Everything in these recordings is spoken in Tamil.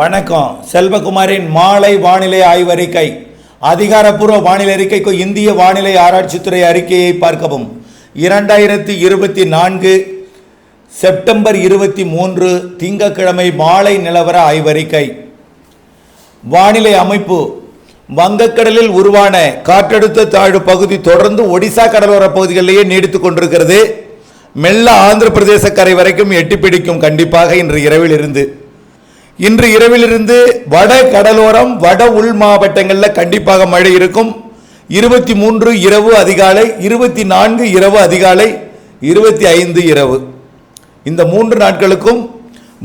வணக்கம். செல்வகுமாரின் மாலை வானிலை ஆய்வறிக்கை. அதிகாரப்பூர்வ வானிலை அறிக்கைக்கு இந்திய வானிலை ஆராய்ச்சித்துறை அறிக்கையை பார்க்கவும். இரண்டாயிரத்தி இருபத்தி நான்கு செப்டம்பர் இருபத்தி மூன்று திங்கக்கிழமை மாலை நிலவர ஆய்வறிக்கை. வானிலை அமைப்பு. வங்கக்கடலில் உருவான காற்றழுத்த தாழ்வு பகுதி தொடர்ந்து ஒடிசா கடலோர பகுதிகளிலேயே நீடித்துக் கொண்டிருக்கிறது. மெல்ல ஆந்திர பிரதேச கரை வரைக்கும் எட்டி பிடிக்கும் கண்டிப்பாக இன்று இரவில் இருந்து. இன்று இரவிலிருந்து வட கடலோரம் வட உள் மாவட்டங்களில் கண்டிப்பாக மழை இருக்கும். இருபத்தி மூன்று இரவு அதிகாலை இருபத்தி நான்கு இரவு அதிகாலை இருபத்தி ஐந்து இரவு. இந்த மூன்று நாட்களுக்கும்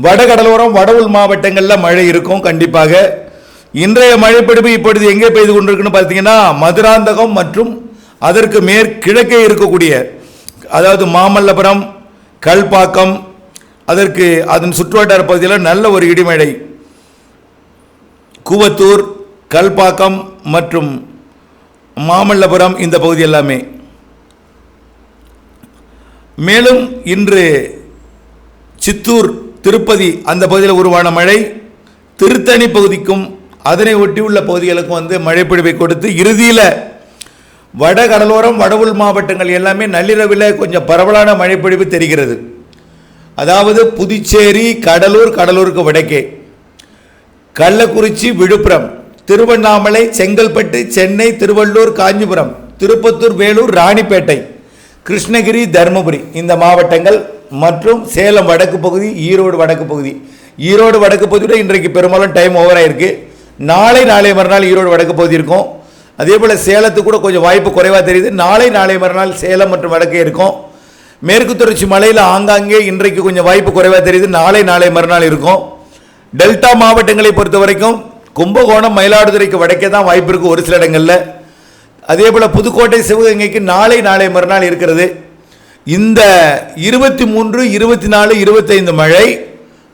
வட கடலோரம் வட உள் மாவட்டங்களில் மழை இருக்கும் கண்டிப்பாக. இன்றைய மழைப்பிடிப்பு இப்பொழுது எங்கே பெய்து கொண்டிருக்குன்னு பார்த்தீங்கன்னா மதுராந்தகம் மற்றும் அதற்கு மேற்கிழக்கே இருக்கக்கூடிய அதாவது மாமல்லபுரம் கல்பாக்கம் அதற்கு அதன் சுற்றுவட்டார பகுதியில் நல்ல ஒரு இடிமழை கூவத்தூர் கல்பாக்கம் மற்றும் மாமல்லபுரம் இந்த பகுதி எல்லாமே. மேலும் இன்று சித்தூர் திருப்பதி அந்த பகுதியில் உருவான மழை திருத்தணி பகுதிக்கும் அதனை ஒட்டியுள்ள பகுதிகளுக்கும் வந்து மழைப்பொழிவை கொடுத்து இறுதியில் வட கடலோரம் வட மாவட்டங்கள் எல்லாமே நள்ளிரவில் கொஞ்சம் பரவலான மழைப்பொழிவு தெரிகிறது. அதாவது புதுச்சேரி கடலூர் கடலூருக்கு வடக்கே. கள்ளக்குறிச்சி விழுப்புரம். திருவண்ணாமலை செங்கல்பட்டு சென்னை திருவள்ளூர் காஞ்சிபுரம். திருப்பத்தூர் வேலூர் ராணிப்பேட்டை. கிருஷ்ணகிரி தருமபுரி. இந்த மாவட்டங்கள் மற்றும் சேலம் வடக்கு பகுதி ஈரோடு வடக்கு பகுதி. ஈரோடு வடக்கு பகுதியில் இன்றைக்கு பெரும்பாலும் டைம் ஓவர் ஆகிருக்கு நாளை நாளை மறுநாள் ஈரோடு வடக்கு பகுதி இருக்கும். அதே போல் சேலத்துக்கு கூட கொஞ்சம் வாய்ப்பு குறைவாக தெரியுது. நாளை நாளை மறுநாள் சேலம் மற்றும் வடக்கே இருக்கும். மேற்கு தொடர்ச்சி மலையில் ஆங்காங்கே இன்றைக்கு கொஞ்சம் வாய்ப்பு குறைவாக தெரியுது. நாளை நாளை மறுநாள் இருக்கும். டெல்டா மாவட்டங்களை பொறுத்த வரைக்கும் கும்பகோணம் மயிலாடுதுறைக்கு வடக்கே தான் வாய்ப்பு இருக்குது ஒரு சில இடங்களில். அதே போல் புதுக்கோட்டை சிவகங்கைக்கு நாளை நாளை மறுநாள் இருக்கிறது. இந்த இருபத்தி மூன்று இருபத்தி நாலு இருபத்தைந்து மழை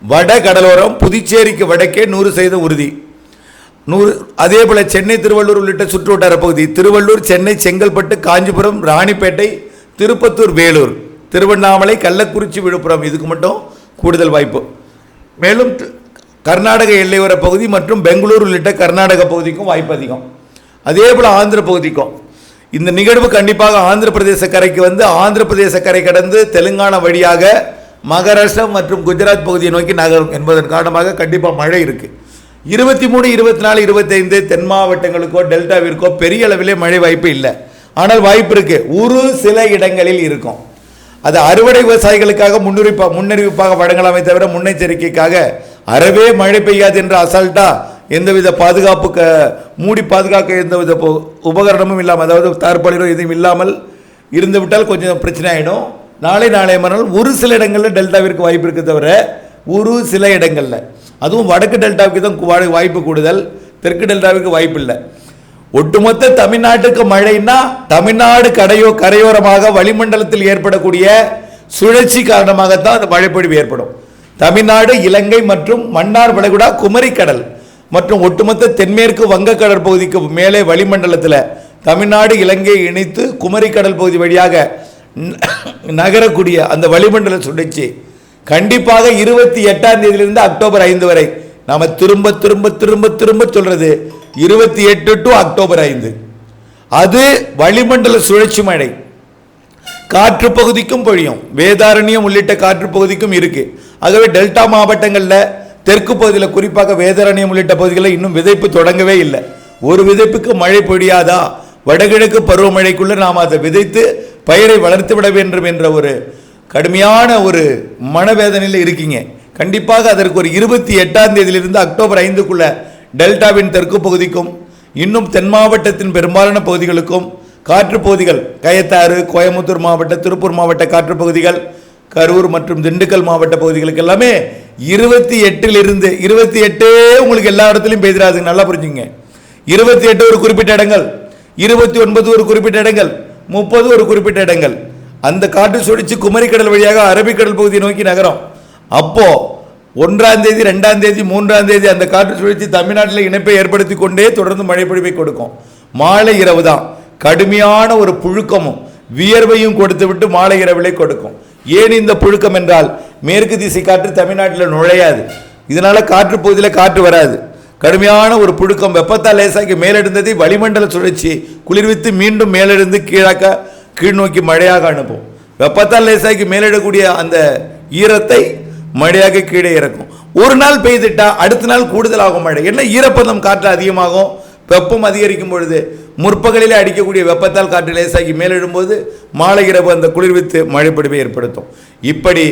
வட கடலோரம் புதுச்சேரிக்கு வடக்கே நூறு சதவீதம் உறுதி. நூறு அதே போல் சென்னை திருவள்ளூர் உள்ளிட்ட சுற்றுவட்டார பகுதி திருவள்ளூர் சென்னை செங்கல்பட்டு காஞ்சிபுரம் ராணிப்பேட்டை திருப்பத்தூர் வேலூர். திருவண்ணாமலை கள்ளக்குறிச்சி விழுப்புரம் இதுக்கு மட்டும் கூடுதல் வாய்ப்பு. மேலும் கர்நாடக எல்லையோர பகுதி மற்றும் பெங்களூர் உள்ளிட்ட கர்நாடக பகுதிக்கும் வாய்ப்பு அதிகம். அதே போல் ஆந்திர பகுதிக்கும். இந்த நிகழ்வு கண்டிப்பாக ஆந்திர பிரதேச கரைக்கு வந்து ஆந்திர பிரதேச கரை கடந்து தெலுங்கானா வழியாக மகாராஷ்டிரா மற்றும் குஜராத் பகுதியை நோக்கி நகரும் என்பதன் காரணமாக கண்டிப்பாக மழை இருக்குது இருபத்தி மூணு இருபத்தி நாலு இருபத்தைந்து தென் மாவட்டங்களுக்கோ டெல்டாவிற்கோ பெரிய அளவிலே மழை வாய்ப்பு இல்லை. ஆனால் வாய்ப்பு இருக்குது ஒரு சில இடங்களில் இருக்கும். அது அறுவடை விவசாயிகளுக்காக முன்னுரிப்பா முன்னறிவிப்பாக வழங்கலாமே தவிர முன்னெச்சரிக்கைக்காக அறவே மழை பெய்யாது என்று அசால்ட்டாக எந்தவித பாதுகாப்பு க மூடி பாதுகாக்க எந்தவித உபகரணமும் இல்லாமல் அதாவது தார்பாலினோ எதுவும் இல்லாமல் இருந்து விட்டால் கொஞ்சம் பிரச்சனை ஆகிடும் நாளை நாளை மறுநாள் ஒரு சில இடங்களில் டெல்டாவிற்கு வாய்ப்பு இருக்கு தவிர ஒரு சில இடங்களில். அதுவும் வடக்கு டெல்டாவுக்கு தான் வா- வாய்ப்பு கூடுதல். தெற்கு டெல்டாவுக்கு வாய்ப்பு இல்லை ஒட்டுமொத்த தமிழ்நாட்டுக்கு மழைன்னா தமிழ்நாடு கடையோ கரையோரமாக வளிமண்டலத்தில் ஏற்படக்கூடிய சுழற்சி காரணமாகத்தான் அந்த மழைப்பொழிவு ஏற்படும். தமிழ்நாடு இலங்கை மற்றும் மன்னார் வளைகுடா குமரிக்கடல் மற்றும் ஒட்டுமொத்த தென்மேற்கு வங்கக்கடல் பகுதிக்கு மேலே வளிமண்டலத்தில் தமிழ்நாடு இலங்கை இணைத்து குமரிக்கடல் பகுதி வழியாக நகரக்கூடிய அந்த வளிமண்டல சுழற்சி கண்டிப்பாக இருபத்தி எட்டாம் தேதியிலிருந்து அக்டோபர் ஐந்து வரை நாம் திரும்ப திரும்ப திரும்ப திரும்ப சொல்றது இருபத்தி எட்டு டு அக்டோபர் ஐந்து. அது வளிமண்டல சுழற்சி மழை. காற்று பகுதிக்கும் பொழியும். வேதாரண்யம் உள்ளிட்ட காற்று பகுதிக்கும் இருக்கு. ஆகவே டெல்டா மாவட்டங்களில் தெற்கு பகுதியில் குறிப்பாக வேதாரண்யம் உள்ளிட்ட பகுதிகளில் இன்னும் விதைப்பு தொடங்கவே இல்லை. ஒரு விதைப்புக்கு மழை பொழியாதா? வடகிழக்கு பருவமழைக்குள்ள நாம் அதை விதைத்து பயிரை வளர்த்து விட வேண்டும் என்ற ஒரு கடுமையான ஒரு மனவேதனையில் இருக்கீங்க. கண்டிப்பாக அதற்கு ஒரு இருபத்தி எட்டாம் தேதியிலிருந்து அக்டோபர் ஐந்துக்குள்ள டெல்டாவின் தெற்கு பகுதிக்கும் இன்னும் தென் மாவட்டத்தின் பெரும்பாலான பகுதிகளுக்கும் காற்று பகுதிகள் கயத்தாறு கோயம்புத்தூர் மாவட்ட திருப்பூர் மாவட்ட காற்று பகுதிகள் கரூர் மற்றும் திண்டுக்கல் மாவட்ட பகுதிகளுக்கு எல்லாமே இருபத்தி எட்டிலிருந்து இருபத்தி எட்டே உங்களுக்கு எல்லா இடத்துலையும் பெய்திடாது நல்லா புரிஞ்சுங்க. இருபத்தி எட்டு ஒரு குறிப்பிட்ட இடங்கள் இருபத்தி ஒன்பது ஒரு குறிப்பிட்ட இடங்கள் முப்பது ஒரு குறிப்பிட்ட இடங்கள். அந்த காற்று சுழிச்சு குமரிக்கடல் வழியாக அரபிக்கடல் பகுதியை நோக்கி நகரம். அப்போது ஒன்றாம் தேதி ரெண்டாம் தேதி மூன்றாம் தேதி அந்த காற்று சுழற்சி தமிழ்நாட்டில் இணைப்பை ஏற்படுத்தி கொண்டே தொடர்ந்து மழை பொழிவை கொடுக்கும். மாலை இரவு தான். கடுமையான ஒரு புழுக்கமும் வியர்வையும் கொடுத்து விட்டு மாலை இரவிலே கொடுக்கும். ஏன் இந்த புழுக்கம் என்றால் மேற்கு திசை காற்று தமிழ்நாட்டில் நுழையாது. இதனால் காற்று பகுதியில் காற்று வராது. கடுமையான ஒரு புழுக்கம் வெப்பத்தால் லேசாக்கி மேலெடுந்ததை வளிமண்டல சுழற்சி குளிர்வித்து மீண்டும் மேலெழுந்து கீழாக்க கீழ்நோக்கி மழையாக அனுப்பும். வெப்பத்தால் லேசாக்கி மேலிடக்கூடிய அந்த ஈரத்தை மழையாக கீழே இறக்கும் ஒரு நாள் பெய்துட்டா அடுத்த நாள் கூடுதலாகும் மழை. என்ன ஈரப்பதம் காற்று அதிகமாகும்? வெப்பம் அதிகரிக்கும் பொழுது முற்பகலிலே அடிக்கக்கூடிய வெப்பத்தால் காற்று லேசாகி மேலிடும்போது மாலை இரவு அந்த குளிர்வித்து மழைப்பொழிவை ஏற்படுத்தும். இப்படி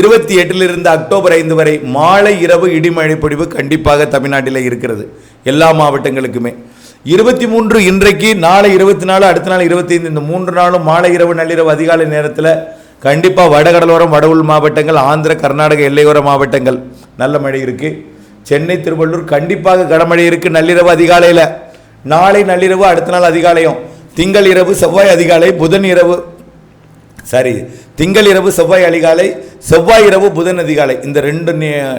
இருபத்தி எட்டிலிருந்து அக்டோபர் ஐந்து வரை மாலை இரவு இடிமழை பொழிவு கண்டிப்பாக தமிழ்நாட்டில் இருக்கிறது. எல்லா மாவட்டங்களுக்குமே. இருபத்தி மூன்று இன்றைக்கு நாளை இருபத்தி நாலு அடுத்த நாள் இருபத்தி ஐந்து இந்த மூன்று நாளும் மாலை இரவு நள்ளிரவு அதிகாலை நேரத்தில் கண்டிப்பாக வடகடலோரம் வட மாவட்டங்கள் ஆந்திர கர்நாடக எல்லையோர மாவட்டங்கள். நல்ல மழை இருக்குது சென்னை திருவள்ளூர் கண்டிப்பாக கனமழை இருக்குது நள்ளிரவு அதிகாலையில். நாளை நள்ளிரவு அடுத்த நாள் அதிகாலையும். திங்கள் இரவு செவ்வாய் அதிகாலை புதன் இரவு. சரி திங்கள் இரவு செவ்வாய் அதிகாலை செவ்வாய் இரவு புதன் அதிகாலை. இந்த ரெண்டு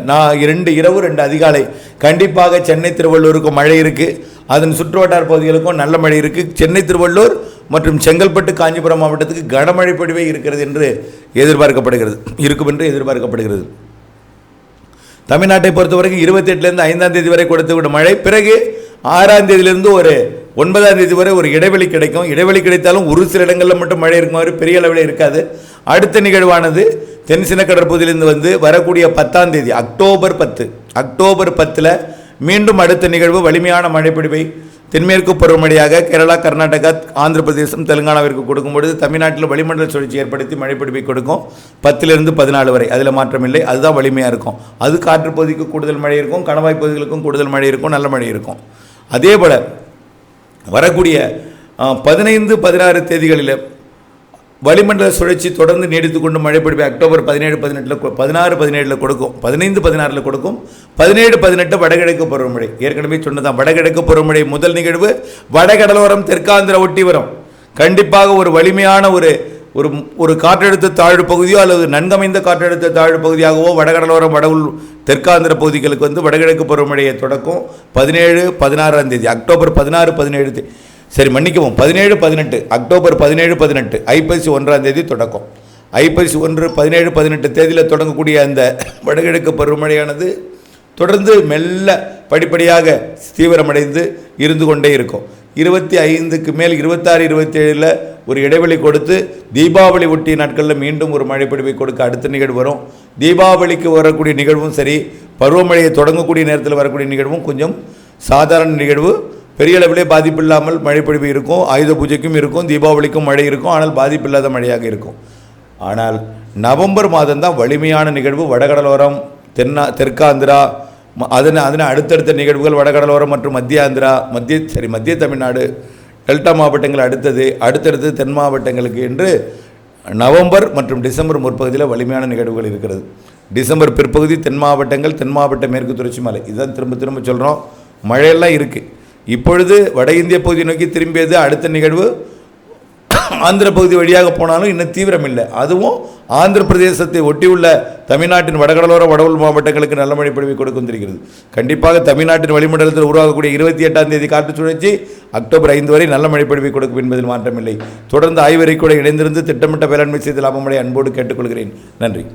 நான் இரண்டு இரவு ரெண்டு அதிகாலை. கண்டிப்பாக சென்னை திருவள்ளூருக்கு மழை இருக்குது அதன் சுற்றுவட்டார பகுதிகளுக்கும் நல்ல மழை இருக்குது சென்னை திருவள்ளூர் மற்றும் செங்கல்பட்டு காஞ்சிபுரம் மாவட்டத்துக்கு கனமழை பொழிவே இருக்கிறது என்று எதிர்பார்க்கப்படுகிறது. இருக்கும் என்று எதிர்பார்க்கப்படுகிறது. தமிழ்நாட்டை பொறுத்தவரைக்கும் இருபத்தி எட்டுலேருந்து ஐந்தாம் தேதி வரை கொடுத்து விடும் மழை. பிறகு ஆறாம் தேதியிலிருந்து ஒரு ஒன்பதாம் தேதி வரை ஒரு இடைவெளி கிடைக்கும். இடைவெளி கிடைத்தாலும் ஒரு சில இடங்களில் மட்டும் மழை இருக்கும் மாதிரி பெரிய அளவில் இருக்காது. அடுத்த நிகழ்வானது தென் சின்ன கடற்பகுதியிலிருந்து வந்து வரக்கூடிய பத்தாம் தேதி அக்டோபர் பத்து. அக்டோபர் பத்தில் மீண்டும் அடுத்த நிகழ்வு வலிமையான மழைப்பிடிவை தென்மேற்கு பருவமழையாக கேரளா கர்நாடகா ஆந்திர பிரதேசம் தெலுங்கானாவிற்கு கொடுக்கும்பொழுது தமிழ்நாட்டில் வளிமண்டல சுழற்சி ஏற்படுத்தி மழைப்பிடிப்பை கொடுக்கும். பத்திலிருந்து பதினாலு வரை. அதில் மாற்றமில்லை அதுதான் வலிமையாக இருக்கும். அது காற்று பகுதிக்கு கூடுதல் மழை இருக்கும். கணவாய் பகுதிகளுக்கும் கூடுதல் மழை இருக்கும். நல்ல மழை இருக்கும். அதே போல் வரக்கூடிய பதினைந்து பதினாறு தேதிகளில் வளிமண்டல சுழற்சி தொடர்ந்து நீடித்து கொண்டு மழை பொழிவை அக்டோபர் பதினேழு பதினெட்டில் பதினாறு பதினேழில் கொடுக்கும். பதினைந்து பதினாறில் கொடுக்கும். பதினேழு பதினெட்டு வடகிழக்கு பருவமழை. ஏற்கனவே சொன்னதான் வடகிழக்கு பருவமழை முதல் நிகழ்வு வடகடலோரம் தெற்காந்திர ஒட்டி வரும் கண்டிப்பாக ஒரு வலிமையான ஒரு ஒரு ஒரு காற்றழுத்த தாழ்வு பகுதியோ அல்லது நன்கமைந்த காற்றழுத்த தாழ்வு பகுதியாகவோ வடகடலோரம் வட உள் தெற்காந்திர பகுதிகளுக்கு வந்து வடகிழக்கு பருவமழையை தொடக்கும். பதினேழு பதினாறாம் தேதி அக்டோபர் பதினாறு பதினேழு தேதி சரி மன்னிக்கவும். பதினேழு பதினெட்டு. அக்டோபர் பதினேழு பதினெட்டு. ஐப்பசி ஒன்றாம் தேதி தொடக்கம். ஐப்பசி ஒன்று பதினேழு பதினெட்டு தேதியில் தொடங்கக்கூடிய அந்த வடகிழக்கு பருவமழையானது தொடர்ந்து மெல்ல படிப்படியாக தீவிரமடைந்து இருந்து கொண்டே இருக்கும். இருபத்தி ஐந்துக்கு மேல் இருபத்தாறு இருபத்தேழில் ஒரு இடைவெளி கொடுத்து தீபாவளி ஒட்டிய நாட்களில் மீண்டும் ஒரு மழைப்பிடிப்பை கொடுக்க அடுத்த நிகழ்வு வரும். தீபாவளிக்கு வரக்கூடிய நிகழ்வும் சரி பருவமழையை தொடங்கக்கூடிய நேரத்தில் வரக்கூடிய நிகழ்வும் கொஞ்சம் சாதாரண நிகழ்வு. பெரிய அளவிலே பாதிப்பு இல்லாமல் மழைப்பொழிவு இருக்கும் ஆயுத பூஜைக்கும் இருக்கும் தீபாவளிக்கும் மழை இருக்கும் ஆனால் பாதிப்பு இல்லாத மழையாக இருக்கும். ஆனால் நவம்பர் மாதம் தான் வலிமையான நிகழ்வு. வடகடலோரம் தென்னா தெற்காந்திரா அதனை அதனை அடுத்தடுத்த நிகழ்வுகள் வடகடலோரம் மற்றும் மத்திய ஆந்திரா மத்திய சரி மத்திய தமிழ்நாடு டெல்டா மாவட்டங்கள் அடுத்தது அடுத்தடுத்து தென் மாவட்டங்களுக்கு என்று நவம்பர் மற்றும் டிசம்பர் முற்பகுதியில் வலிமையான நிகழ்வுகள் இருக்கிறது. டிசம்பர் பிற்பகுதி தென் மாவட்டங்கள் தென் மாவட்ட மேற்கு தொடர்ச்சி மலை. இதுதான் திரும்ப திரும்ப சொல்கிறோம் மழையெல்லாம் இருக்குது இப்பொழுது வட இந்திய பகுதி நோக்கி திரும்பியது அடுத்த நிகழ்வு. ஆந்திர பகுதி வழியாக போனாலும் இன்னும் தீவிரம் இல்லை அதுவும் ஆந்திர பிரதேசத்தை ஒட்டியுள்ள தமிழ்நாட்டின் வடகடலோர வடவுள் மாவட்டங்களுக்கு நல்ல மழை பொழிவை கொடுக்கும் கண்டிப்பாக தமிழ்நாட்டின் வளிமண்டலத்தில் உருவாகக்கூடிய இருபத்தி எட்டாம் தேதி காற்று சுழற்சி அக்டோபர் ஐந்து வரை நல்ல மழை பொழிவை கொடுக்கும் என்பதில் மாற்றமில்லை. தொடர்ந்து ஆய்வறை கூட இணைந்திருந்து திட்டமிட்ட வேளாண்மை செய்து லாபமடை அன்போடு கேட்டுக்கொள்கிறேன். நன்றி.